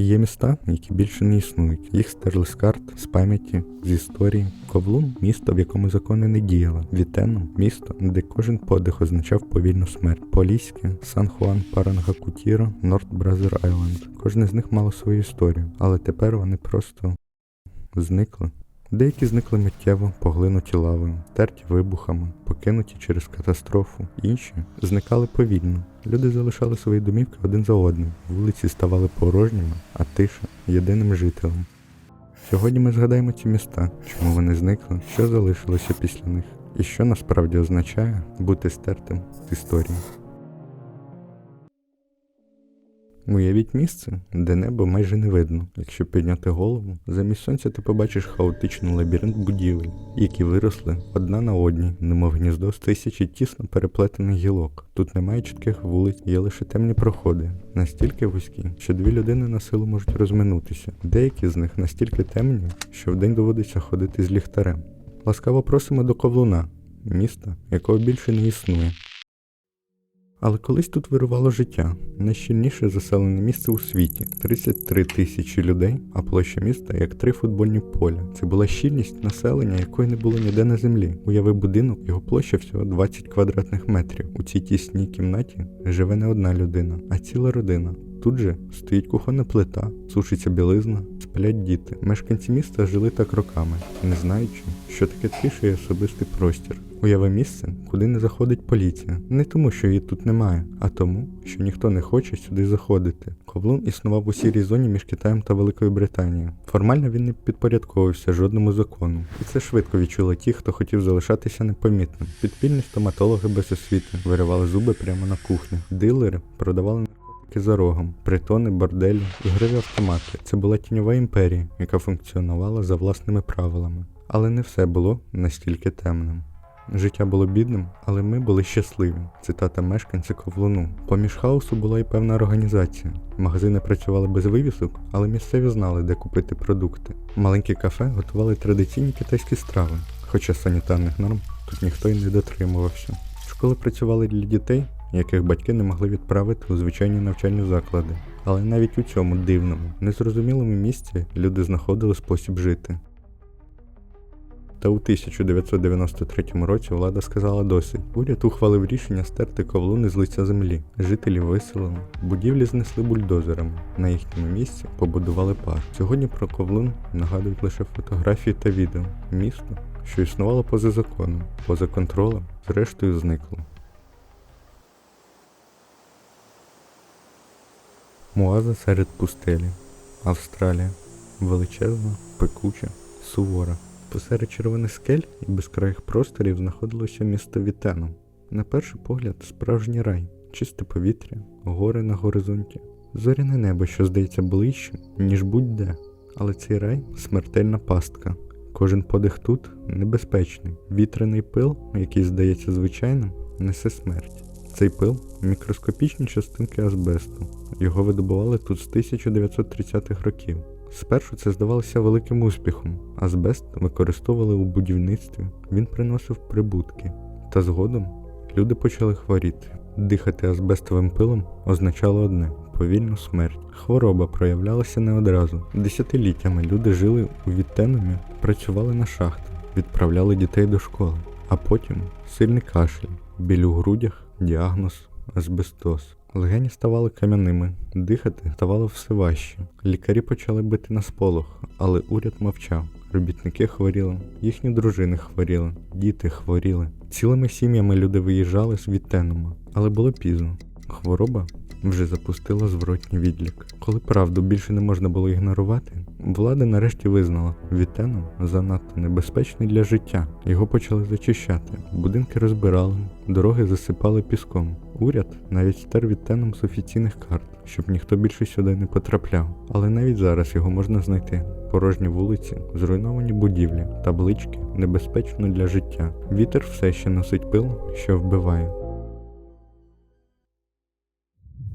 Є міста, які більше не існують. Їх стерли з карт, з пам'яті, з історії. Ковлун місто, в якому закони не діяли. Вітеном місто, де кожен подих означав повільну смерть. Поліське, Сан Хуан Парангакутіро, Норт Бразер Айленд. Кожне з них мало свою історію, але тепер вони просто зникли. Деякі зникли миттєво, поглинуті лавою, терті вибухами, покинуті через катастрофу. Інші зникали повільно. Люди залишали свої домівки один за одним. Вулиці ставали порожніми, а тиша єдиним жителем. Сьогодні ми згадаємо ці міста, чому вони зникли, що залишилося після них, і що насправді означає бути стертим з історії. Уявіть місце, де небо майже не видно. Якщо підняти голову, замість сонця ти побачиш хаотичний лабіринт будівель, які виросли одна на одній, немов гніздо з тисячі тісно переплетених гілок. Тут немає чітких вулиць, є лише темні проходи, настільки вузькі, що дві людини на силу можуть розминутися. Деякі з них настільки темні, що вдень доводиться ходити з ліхтарем. Ласкаво просимо до Ковлуна, міста, якого більше не існує. Але колись тут вирувало життя, найщільніше заселене місце у світі 33 тисячі людей, а площа міста як три футбольні поля. Це була щільність населення, якої не було ніде на землі. Уяви будинок, його площа всього 20 квадратних метрів. У цій тісній кімнаті живе не одна людина, а ціла родина. Тут же стоїть кухонна плита, сушиться білизна, сплять діти. Мешканці міста жили так роками, не знаючи, що таке тиша і особистий простір. Уяви місце, куди не заходить поліція. Не тому, що її тут немає, а тому, що ніхто не хоче сюди заходити. Ковлун існував у сірій зоні між Китаєм та Великою Британією. Формально він не підпорядковувався жодному закону, і це швидко відчули ті, хто хотів залишатися непомітним. Підпільні стоматологи без освіти виривали зуби прямо на кухні. Дилери продавали наркотики за рогом, притони, борделі, ігрові автомати. Це була тіньова імперія, яка функціонувала за власними правилами. Але не все було настільки темним. Життя було бідним, але ми були щасливі. Цитата мешканця Ковлуну. Поміж хаосу була і певна організація. Магазини працювали без вивісок, але місцеві знали, де купити продукти. Маленькі кафе готували традиційні китайські страви, хоча санітарних норм тут ніхто й не дотримувався. Школи працювали для дітей, яких батьки не могли відправити у звичайні навчальні заклади. Але навіть у цьому дивному, незрозумілому місці люди знаходили спосіб жити. Та у 1993 році влада сказала досить. Уряд ухвалив рішення стерти ковлуни з лиця землі. Жителів виселили, будівлі знесли бульдозерами. На їхньому місці побудували парк. Сьогодні про ковлун нагадують лише фотографії та відео. Місто, що існувало поза законом, поза контролем, зрештою зникло. Муаза серед пустелі. Австралія. Величезна, пекуча, сувора. Посеред червоних скель і безкраїх просторів знаходилося місто Вітеном. На перший погляд, справжній рай, чисте повітря, гори на горизонті, зоряне небо, що здається ближче, ніж будь-де. Але цей рай смертельна пастка. Кожен подих тут небезпечний. Вітряний пил, який здається звичайним, несе смерть. Цей пил мікроскопічні частинки азбесту. Його видобували тут з 1930-х років. Спершу це здавалося великим успіхом. Азбест використовували у будівництві, він приносив прибутки. Та згодом люди почали хворіти. Дихати азбестовим пилом означало одне повільну смерть. Хвороба проявлялася не одразу. Десятиліттями люди жили у відтенумі, працювали на шахтах, відправляли дітей до школи, а потім сильний кашель, біль у грудях, діагноз азбестоз. Легені ставали кам'яними, дихати ставало все важче. Лікарі почали бити на сполох, але уряд мовчав. Робітники хворіли, їхні дружини хворіли, діти хворіли. Цілими сім'ями люди виїжджали з Віттенума, але було пізно. Хвороба вже запустила зворотній відлік. Коли правду більше не можна було ігнорувати, влада нарешті визнала, Віттенум занадто небезпечний для життя. Його почали зачищати, будинки розбирали, дороги засипали піском. Уряд навіть стер Віттеном з офіційних карт, щоб ніхто більше сюди не потрапляв. Але навіть зараз його можна знайти. Порожні вулиці, зруйновані будівлі, таблички небезпечно для життя. Вітер все ще носить пил, що вбиває.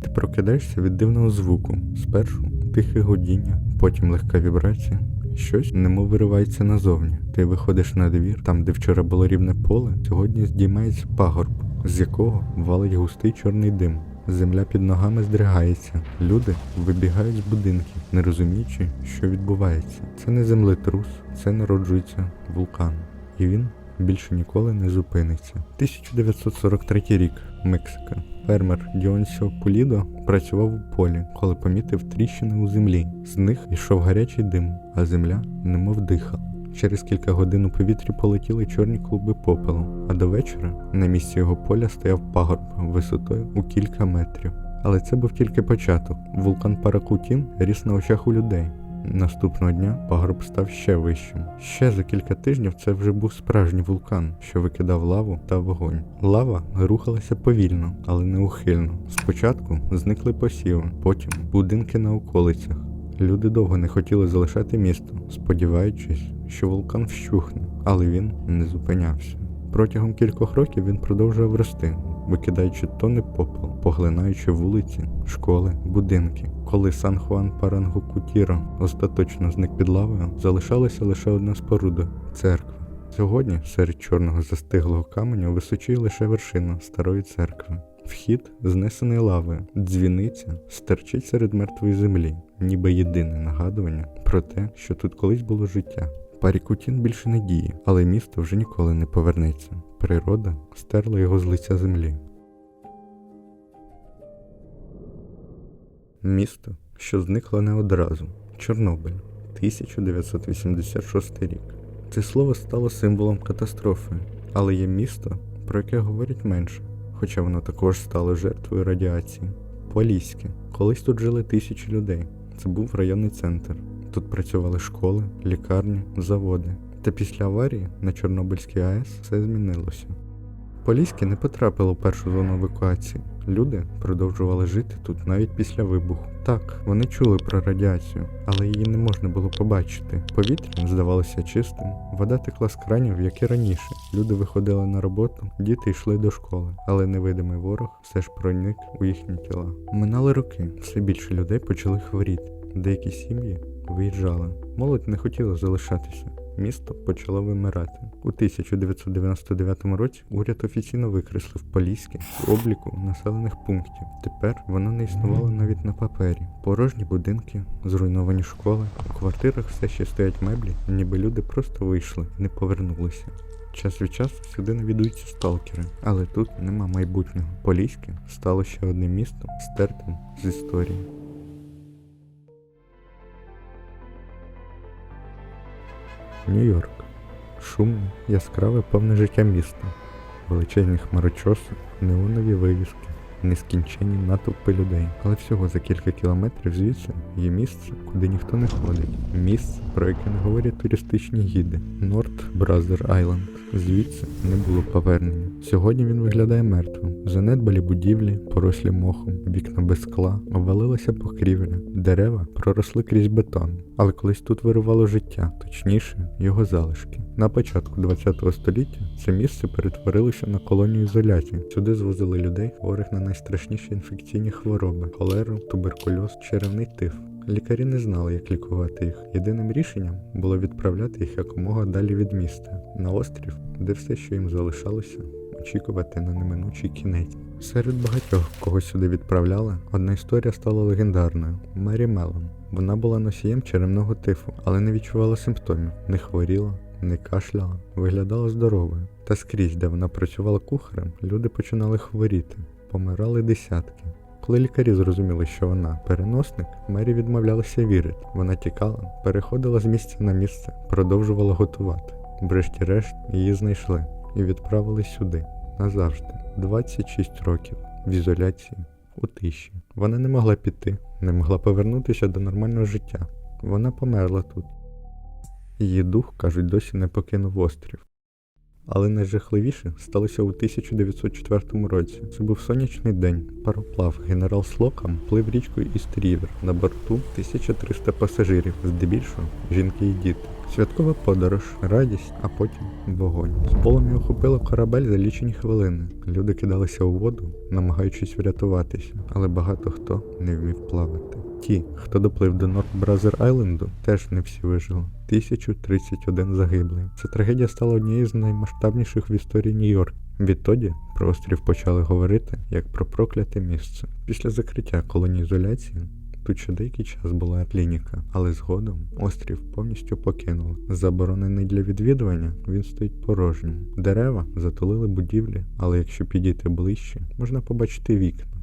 Ти прокидаєшся від дивного звуку. Спершу тихе гудіння, потім легка вібрація. Щось немов виривається назовні. Ти виходиш на двір, там, де вчора було рівне поле, сьогодні здіймається пагорб, з якого валить густий чорний дим. Земля під ногами здригається. Люди вибігають з будинків, не розуміючи, що відбувається. Це не землетрус, це народжується вулкан. І він більше ніколи не зупиниться. 1943 рік, Мексика. Фермер Діонсіо Пулідо працював у полі, коли помітив тріщини у землі. З них йшов гарячий дим, а земля немов дихала. Через кілька годин у повітрі полетіли чорні клуби попелу, а до вечора на місці його поля стояв пагорб висотою у кілька метрів. Але це був тільки початок. Вулкан Паракутін ріс на очах у людей. Наступного дня пагорб став ще вищим. Ще за кілька тижнів це вже був справжній вулкан, що викидав лаву та вогонь. Лава рухалася повільно, але неухильно. Спочатку зникли посіви, потім будинки на околицях. Люди довго не хотіли залишати місто, сподіваючись, що вулкан вщухне, але він не зупинявся. Протягом кількох років він продовжував рости, викидаючи тонни попел, поглинаючи вулиці, школи, будинки. Коли Сан Хуан Парангокутіро остаточно зник під лавою, залишалася лише одна споруда церква. Сьогодні серед чорного застиглого каменю височує лише вершина старої церкви. Вхід знесений лавою, дзвіниця стерчить серед мертвої землі, ніби єдине нагадування про те, що тут колись було життя. Парікутін більше не діє, але місто вже ніколи не повернеться. Природа стерла його з лиця землі. Місто, що зникло не одразу. Чорнобиль, 1986 рік. Це слово стало символом катастрофи, але є місто, про яке говорять менше, хоча воно також стало жертвою радіації. Поліське. Колись тут жили тисячі людей. Це був районний центр. Тут працювали школи, лікарні, заводи. Та після аварії на Чорнобильській АЕС все змінилося. Поліське не потрапило в першу зону евакуації. Люди продовжували жити тут навіть після вибуху. Так, вони чули про радіацію, але її не можна було побачити. Повітря здавалося чистим, вода текла з кранів, як і раніше. Люди виходили на роботу, діти йшли до школи, але невидимий ворог все ж проник у їхні тіла. Минали роки, все більше людей почали хворіти. Деякі сім'ї виїжджали. Молодь не хотіла залишатися. Місто почало вимирати. У 1999 році уряд офіційно викреслив Поліське з обліку населених пунктів. Тепер воно не існувало навіть на папері. Порожні будинки, зруйновані школи. У квартирах все ще стоять меблі, ніби люди просто вийшли і не повернулися. Час від часу сюди навідуються сталкери, але тут нема майбутнього. Поліське стало ще одним містом, стертим з історії. Нью-Йорк. Шумне, яскраве, повне життя міста. Величезні хмарочоси, неонові вивіски, нескінченні натовпи людей. Але всього за кілька кілометрів звідси є місце, куди ніхто не ходить. Місце, про яке не говорять туристичні гіди. Норт Бразер Айленд. Звідси не було повернення. Сьогодні він виглядає мертвим. Занедбалі будівлі, порослі мохом, вікна без скла, обвалилася покрівля, дерева проросли крізь бетон. Але колись тут вирувало життя, точніше, його залишки. На початку ХХ століття це місце перетворилося на колонію ізоляції. Сюди звозили людей, хворих на найстрашніші інфекційні хвороби холеру, туберкульоз, черевний тиф. Лікарі не знали, як лікувати їх. Єдиним рішенням було відправляти їх якомога далі від міста, на острів, де все, що їм залишалося, очікувати на неминучий кінець. Серед багатьох, кого сюди відправляли, одна історія стала легендарною Мері Мелон. Вона була носієм черевного тифу, але не відчувала симптомів, не хворіла, не кашляла, виглядала здоровою. Та скрізь, де вона працювала кухарем, люди починали хворіти, помирали десятки. Коли лікарі зрозуміли, що вона переносник, Мері відмовлялася вірити. Вона тікала, переходила з місця на місце, продовжувала готувати. Врешті-решт її знайшли і відправили сюди назавжди. 26 років в ізоляції, у тиші. Вона не могла піти, не могла повернутися до нормального життя. Вона померла тут. Її дух, кажуть, досі не покинув острів. Але найжахливіше сталося у 1904 році. Це був сонячний день. Пароплав генерал Слокам плив річкою Істрівер На борту 1300 пасажирів, здебільшого жінки і діти. Святкова подорож, радість, а потім вогонь. З полум'я охопило корабель за лічені хвилини. Люди кидалися у воду, намагаючись врятуватися, але багато хто не вмів плавати. Ті, хто доплив до Норт Бразер Айленду, теж не всі вижили. 1031 загиблий. Ця трагедія стала однією з наймасштабніших в історії Нью-Йорка. Відтоді про острів почали говорити як про прокляте місце. Після закриття колонії ізоляції тут ще деякий час була клініка, але згодом острів повністю покинули. Заборонений для відвідування, він стоїть порожнім. Дерева затулили будівлі, але якщо підійти ближче, можна побачити вікна.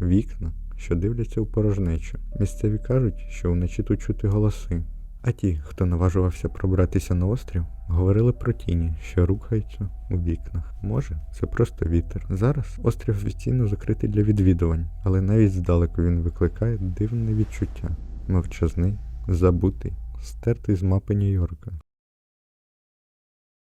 Вікна, що дивляться у порожнечу. Місцеві кажуть, що вночі тут чути голоси. А ті, хто наважувався пробратися на острів, говорили про тіні, що рухаються у вікнах. Може, це просто вітер. Зараз острів офіційно закритий для відвідувань, але навіть здалеку він викликає дивне відчуття. Мовчазний, забутий, стертий з мапи Нью-Йорка.